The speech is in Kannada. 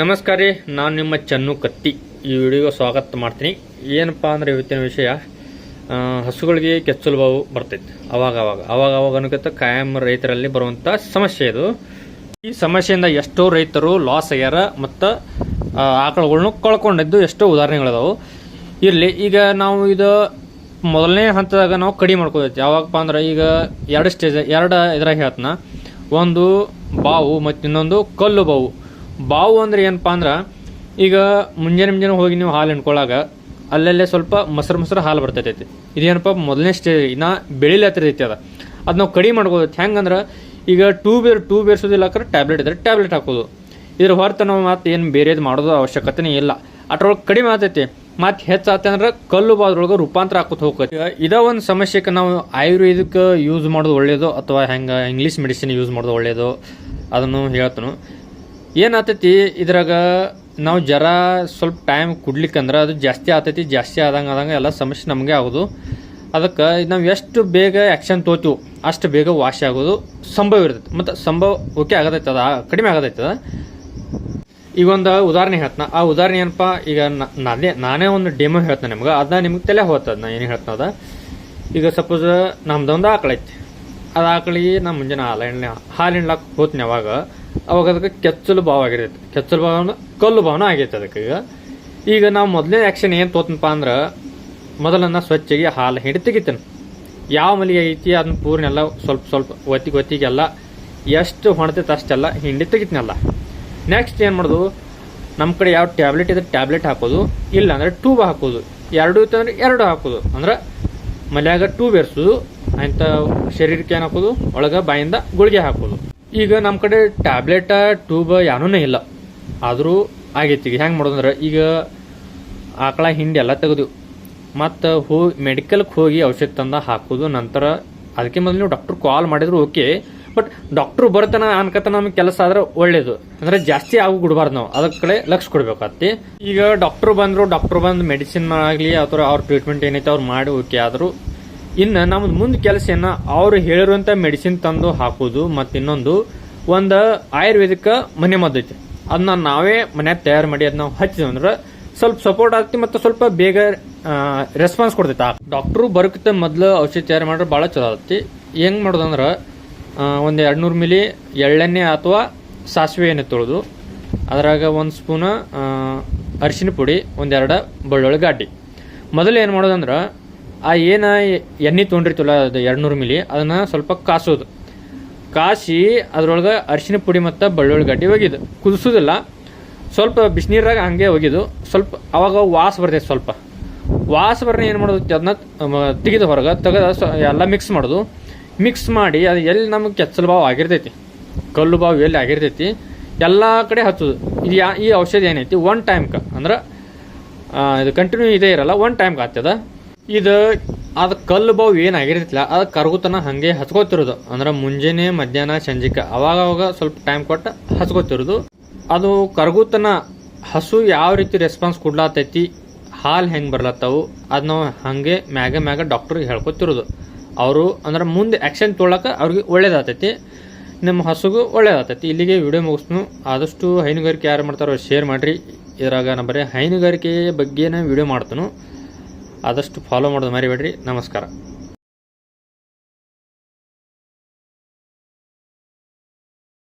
ನಮಸ್ಕಾರ ರೀ, ನಾನು ನಿಮ್ಮ ಚನ್ನು ಕತ್ತಿ. ಈ ವಿಡಿಯೋ ಸ್ವಾಗತ ಮಾಡ್ತೀನಿ. ಏನಪ್ಪ ಅಂದರೆ ಇವತ್ತಿನ ವಿಷಯ ಹಸುಗಳಿಗೆ ಕೆಚ್ಚಲು ಬಾವು ಬರ್ತೈತೆ. ಅವಾಗ ಅವಾಗ ಅವಾಗ ಅವಾಗ ಅನ್ಕತ್ತ ಕಾಯಂ ರೈತರಲ್ಲಿ ಬರುವಂಥ ಸಮಸ್ಯೆ ಇದು. ಈ ಸಮಸ್ಯೆಯಿಂದ ಎಷ್ಟೋ ರೈತರು ಲಾಸ್ ಆಗ್ಯಾರ ಮತ್ತು ಆಕಳುಗಳನ್ನು ಕಳ್ಕೊಂಡಿದ್ದು ಎಷ್ಟೋ ಉದಾಹರಣೆಗಳಿದಾವೆ. ಇರಲಿ, ಈಗ ನಾವು ಇದು ಮೊದಲನೇ ಹಂತದಾಗ ನಾವು ಕಡಿಮೆ ಮಾಡ್ಕೋದೈತಿ ಯಾವಾಗಪ್ಪ ಅಂದ್ರೆ ಈಗ ಎರಡು ಸ್ಟೇಜ್ ಎರಡು ಇದ್ರಾಗ ಹೇಳ್ತನ. ಒಂದು ಬಾವು ಮತ್ತು ಇನ್ನೊಂದು ಕಲ್ಲು ಬಾವು. ಬಾವು ಅಂದ್ರೆ ಏನಪ್ಪಾ ಅಂದ್ರೆ, ಈಗ ಮುಂಜಾನೆ ಮುಂಜಾನೆ ಹೋಗಿ ನೀವು ಹಾಲು ಹಿಂಡ್ಕೊಳ್ಳಾಗ ಅಲ್ಲಲ್ಲೇ ಸ್ವಲ್ಪ ಮೊಸರು ಮೊಸರು ಹಾಲು ಬರ್ತೈತೈತಿ. ಇದೇನಪ್ಪ ಮೊದಲನೇ ಸ್ಟೇಜ್ ಇನ್ನ ಬೆಳಿಲತ್ತಿರ್ತೈತಿ ಅದ. ಅದು ನಾವು ಕಡಿಮೆ ಮಾಡ್ಕೋದೈತಿ ಹೆಂಗಂದ್ರೆ ಈಗ ಟೂ ಬೇರ್ ಟೂ ಬೇರ್ಸೋದಿಲ್ಲ ಹಾಕ್ರೆ ಟ್ಯಾಬ್ಲೆಟ್ ಇದ್ರೆ ಟ್ಯಾಬ್ಲೆಟ್ ಹಾಕೋದು. ಇದ್ರ ಹೊರತು ನಾವು ಮತ್ತೆ ಏನು ಬೇರೆದು ಮಾಡೋದು ಅವಶ್ಯಕತೆನೇ ಇಲ್ಲ. ಅದ್ರೊಳಗೆ ಕಡಿಮೆ ಆಗ್ತೈತಿ ಮತ್ತೆ ಹೆಚ್ಚಾತ ಅಂದ್ರೆ ಕಲ್ಲು ಬಾದ್ರೊಳಗೆ ರೂಪಾಂತರ ಹಾಕೋತ ಹೋಗ್ತೈತಿ. ಇದೇ ಒಂದು ಸಮಸ್ಯೆಗೆ ನಾವು ಆಯುರ್ವೇದಕ್ಕೆ ಯೂಸ್ ಮಾಡೋದು ಒಳ್ಳೆಯದು ಅಥವಾ ಹೆಂಗೆ ಇಂಗ್ಲೀಷ್ ಮೆಡಿಸಿನ್ ಯೂಸ್ ಮಾಡೋದು ಒಳ್ಳೆಯದು ಅದನ್ನು ಹೇಳ್ತನು. ಏನಾಗ್ತೈತಿ ಇದ್ರಾಗ ನಾವು ಜರ ಸ್ವಲ್ಪ ಟೈಮ್ ಕುಡ್ಲಿಕ್ಕಂದ್ರೆ ಅದು ಜಾಸ್ತಿ ಆತೈತಿ, ಜಾಸ್ತಿ ಆದಂಗೆ ಆದಂಗೆ ಎಲ್ಲ ಸಮಸ್ಯೆ ನಮಗೆ ಆಗೋದು. ಅದಕ್ಕೆ ನಾವು ಎಷ್ಟು ಬೇಗ ಆ್ಯಕ್ಷನ್ ತೋತೀವಿ ಅಷ್ಟು ಬೇಗ ವಾಶ್ ಆಗೋದು ಸಂಭವ ಇರ್ತೈತೆ. ಮತ್ತು ಸಂಭವ ಓಕೆ ಆಗತೈತೆ ಅದು, ಕಡಿಮೆ ಆಗದೈತದ ಈಗ ಒಂದು ಉದಾಹರಣೆ ಹೇಳ್ತಾನ. ಆ ಉದಾಹರಣೆ ಏನಪ್ಪ? ಈಗ ನಾನೇ ನಾನೇ ಒಂದು ಡೆಮೋ ಹೇಳ್ತೇನೆ ನಿಮ್ಗೆ. ಅದನ್ನ ನಿಮ್ಗೆ ತಲೆ ಹೋಗ್ತದೆ, ನಾ ಏನು ಹೇಳ್ತಾನದ ಈಗ ಸಪೋಸ್ ನಮ್ದೊಂದು ಆಕಳ ಐತಿ ಅದು ಆಕಳಿಗೆ ನಾ ಮುಂಜಾನೆ ಹಾಲು ಎಣ್ಣೆ ಹಾಲು ಅವಾಗ ಅವಾಗ ಅದಕ್ಕೆ ಕೆಚ್ಚಲು ಭಾವ ಆಗಿರುತ್ತೆ. ಕೆಚ್ಚಲು ಭಾವ ಅಂದ್ರೆ ಕಲ್ಲು ಭಾವನ ಆಗೈತೆ ಅದಕ್ಕೆ ಈಗ. ಈಗ ನಾವು ಮೊದಲನೇ ಆ್ಯಕ್ಷನ್ ಏನು ತೋತನಪ್ಪ ಅಂದ್ರೆ, ಮೊದಲನ್ನು ಸ್ವಚ್ಛಗೆ ಹಾಲು ಹಿಂಡಿ ತೆಗಿತೇನೆ. ಯಾವ ಮಲಿಗೆ ಐತಿ ಅದನ್ನ ಪೂರ್ಣ ಎಲ್ಲ ಸ್ವಲ್ಪ ಸ್ವಲ್ಪ ಒತ್ತಿಗೆ ಒತ್ತಿಗೆಲ್ಲ ಎಷ್ಟು ಹೊಣತೈತೆ ಅಷ್ಟೆಲ್ಲ ಹಿಂಡಿ ತೆಗಿತೀನಲ್ಲ ನೆಕ್ಸ್ಟ್ ಏನು ಮಾಡೋದು? ನಮ್ಮ ಕಡೆ ಯಾವ ಟ್ಯಾಬ್ಲೆಟ್ ಇದ್ರೆ ಟ್ಯಾಬ್ಲೆಟ್ ಹಾಕೋದು ಇಲ್ಲ ಅಂದರೆ ಟ್ಯೂಬ್ ಹಾಕೋದು. ಎರಡು ಇತ್ತಂದ್ರೆ ಎರಡು ಹಾಕೋದು. ಅಂದ್ರೆ ಮಲ್ಯಾಗ ಟ್ಯೂಬ್ ಎರ್ಸೋದು ಅಂತ ಶರೀರಕ್ಕೆ ಏನು ಹಾಕೋದು? ಒಳಗೆ ಬಾಯಿಂದ ಗುಳಿಗೆ ಹಾಕೋದು. ಈಗ ನಮ್ಮ ಕಡೆ ಟ್ಯಾಬ್ಲೆಟ ಟ್ಯೂಬ್ ಯಾನೂ ಇಲ್ಲ. ಆದರೂ ಆಗೈತಿ. ಈಗ ಹೆಂಗೆ ಮಾಡೋದಂದ್ರೆ, ಈಗ ಆಕಳ ಹಿಂಡಿ ಎಲ್ಲ ತೆಗೆದು ಮತ್ತು ಹೋಗಿ ಮೆಡಿಕಲ್ಗೆ ಹೋಗಿ ಔಷಧ ತಂದ ಹಾಕೋದು ನಂತರ ಅದಕ್ಕೆ ಮೊದಲು ನೀವು ಡಾಕ್ಟ್ರ್ ಕಾಲ್ ಮಾಡಿದ್ರು ಓಕೆ ಬಟ್ ಡಾಕ್ಟ್ರು ಬರ್ತಾನ ಅನ್ಕತ ನಮಗೆ ಕೆಲಸ ಆದ್ರೆ ಒಳ್ಳೇದು. ಅಂದ್ರೆ ಜಾಸ್ತಿ ಆಗು ಬಿಡ್ಬಾರ್ದು ನಾವು. ಅದಕ್ಕೆ ಕಡೆ ಲಕ್ಷ ಕೊಡ್ಬೇಕಾಗ್ತಿ ಈಗ ಡಾಕ್ಟ್ರು ಬಂದರು ಡಾಕ್ಟ್ರು ಬಂದು ಮೆಡಿಸಿನ್ ಆಗಲಿ ಅಥವಾ ಅವ್ರ ಟ್ರೀಟ್ಮೆಂಟ್ ಏನೈತೆ ಅವ್ರು ಮಾಡಿ ಓಕೆ ಆದರೂ ಇನ್ನು ನಮ್ದು ಮುಂದೆ ಕೆಲಸ ಏನ ಅವ್ರು ಹೇಳಿರುವಂಥ ಮೆಡಿಸಿನ್ ತಂದು ಹಾಕೋದು, ಮತ್ತು ಇನ್ನೊಂದು ಒಂದು ಆಯುರ್ವೇದಿಕ ಮನೆ ಮದ್ದು ಐತಿ. ಅದನ್ನ ನಾವೇ ಮನ್ಯಾಗ ತಯಾರು ಮಾಡಿ ಅದನ್ನ ನಾವು ಹಚ್ಚಿದ್ವಿ ಅಂದ್ರೆ ಸ್ವಲ್ಪ ಸಪೋರ್ಟ್ ಆಗ್ತಿ ಮತ್ತು ಸ್ವಲ್ಪ ಬೇಗ ರೆಸ್ಪಾನ್ಸ್ ಕೊಡ್ತೈತೆ. ಡಾಕ್ಟ್ರು ಬರೋಕ್ಕಿಂತ ಮೊದಲು ಔಷಧಿ ತಯಾರು ಮಾಡಿದ್ರೆ ಭಾಳ ಚಲೋ ಆಗತ್ತಿ. ಹೆಂಗ್ ಮಾಡೋದಂದ್ರೆ ಒಂದು ಎರಡು ನೂರು ಮಿಲಿ ಎಳ್ಳೆಣ್ಣೆ ಅಥವಾ ಸಾಸಿವೆ ಎಣ್ಣೆ ತೊಳೆದು ಅದ್ರಾಗ ಒಂದು ಸ್ಪೂನ್ ಅರಿಶಿನ ಪುಡಿ ಒಂದೆರಡು ಬೆಳ್ಳುಳ್ಳಿ ಗಾಡಿ ಮೊದಲು ಏನು ಮಾಡೋದಂದ್ರೆ ಆ ಏನು ಎಣ್ಣೆ ತೊಗೊಂಡಿರ್ತಲ್ಲ ಅದು ಎರಡು ನೂರು ಮಿಲಿ ಅದನ್ನು ಸ್ವಲ್ಪ ಕಾಸೋದು. ಕಾಸಿ ಅದ್ರೊಳಗೆ ಅರಿಶಿನ ಪುಡಿ ಮತ್ತು ಬೆಳ್ಳುಳ್ಳಿ ಗಡ್ಡಿ ಒಗಿದು. ಕುದಿಸೋದಿಲ್ಲ. ಸ್ವಲ್ಪ ಬಿಸಿನೀರಾಗ ಹಂಗೆ ಒಗಿದು, ಸ್ವಲ್ಪ ಅವಾಗ ವಾಸ ಬರ್ತೈತೆ ಸ್ವಲ್ಪ. ವಾಸ ಬರ್ನ ಏನು ಮಾಡೋದು, ಅದನ್ನ ತೆಗೆದು ಹೊರಗೆ, ತೆಗೆದ ಎಲ್ಲ ಮಿಕ್ಸ್ ಮಾಡೋದು. ಮಿಕ್ಸ್ ಮಾಡಿ ಅದು ಎಲ್ಲಿ ನಮಗೆ ಕೆಚ್ಚಲು ಬಾವು ಆಗಿರ್ತೈತಿ, ಕಲ್ಲು ಬಾವು ಎಲ್ಲಿ ಆಗಿರ್ತೈತಿ, ಎಲ್ಲ ಕಡೆ ಹಚ್ಚೋದು. ಇದು ಯಾ, ಈ ಔಷಧಿ ಏನೈತಿ ಒನ್ ಟೈಮ್ಗೆ ಅಂದ್ರೆ ಇದು ಕಂಟಿನ್ಯೂ ಇದೇ ಇರಲ್ಲ ಒನ್ ಟೈಮ್ಗೆ ಆಗ್ತದ ಇದು ಅದು ಕಲ್ಲು ಬಾವು ಏನಾಗಿರ್ತಿಲ್ಲ ಅದು ಕರಗುತನ ಹಾಗೆ ಹಚ್ಕೋತಿರೋದು. ಅಂದ್ರೆ ಮುಂಜಾನೆ, ಮಧ್ಯಾಹ್ನ, ಸಂಜಿಕ. ಅವಾಗ ಅವಾಗ ಸ್ವಲ್ಪ ಟೈಮ್ ಕೊಟ್ಟು ಹಚ್ಕೋತಿರೋದು. ಅದು ಕರಗುತನ ಹಸು ಯಾವ ರೀತಿ ರೆಸ್ಪಾನ್ಸ್ ಕೊಡ್ಲಾತೈತಿ, ಹಾಲು ಹೆಂಗೆ ಬರ್ಲತ್ತವು ಅದು ನಾವು ಹಾಗೆ ಮ್ಯಾಗ ಮ್ಯಾಗ ಡಾಕ್ಟ್ರಿಗೆ ಹೇಳ್ಕೊತಿರೋದು. ಅವರು ಅಂದ್ರೆ ಮುಂದೆ ಆ್ಯಕ್ಷನ್ ತೊಗೊಳಕ್ಕೆ ಅವ್ರಿಗೆ ಒಳ್ಳೇದಾಗ್ತೈತಿ ನಿಮ್ಮ ಹಸುಗೂ ಒಳ್ಳೇದಾತೈತಿ. ಇಲ್ಲಿಗೆ ವಿಡಿಯೋ ಮುಗಿಸ್ನು. ಆದಷ್ಟು ಹೈನುಗಾರಿಕೆ ಯಾರು ಮಾಡ್ತಾರೋ ಶೇರ್ ಮಾಡಿರಿ. ಇದ್ರಾಗ ನಾ ಬರೀ ಹೈನುಗಾರಿಕೆ ಬಗ್ಗೆನೇ ವಿಡಿಯೋ ಮಾಡ್ತಾನು. ಆದಷ್ಟು ಫಾಲೋ ಮಾಡೋದು ಮರಿಬೇಡ್ರಿ. ನಮಸ್ಕಾರ.